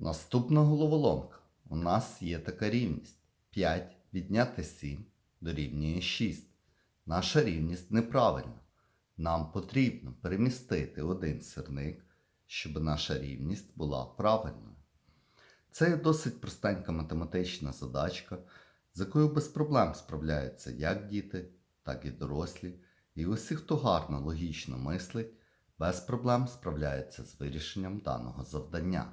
Наступна головоломка. У нас є така рівність. 5 відняти 7 дорівнює 6. Наша рівність неправильна. Нам потрібно перемістити один сирник, щоб наша рівність була правильною. Це досить простенька математична задачка, з якою без проблем справляються як діти, так і дорослі. І усі, хто гарно логічно мислить, без проблем справляється з вирішенням даного завдання.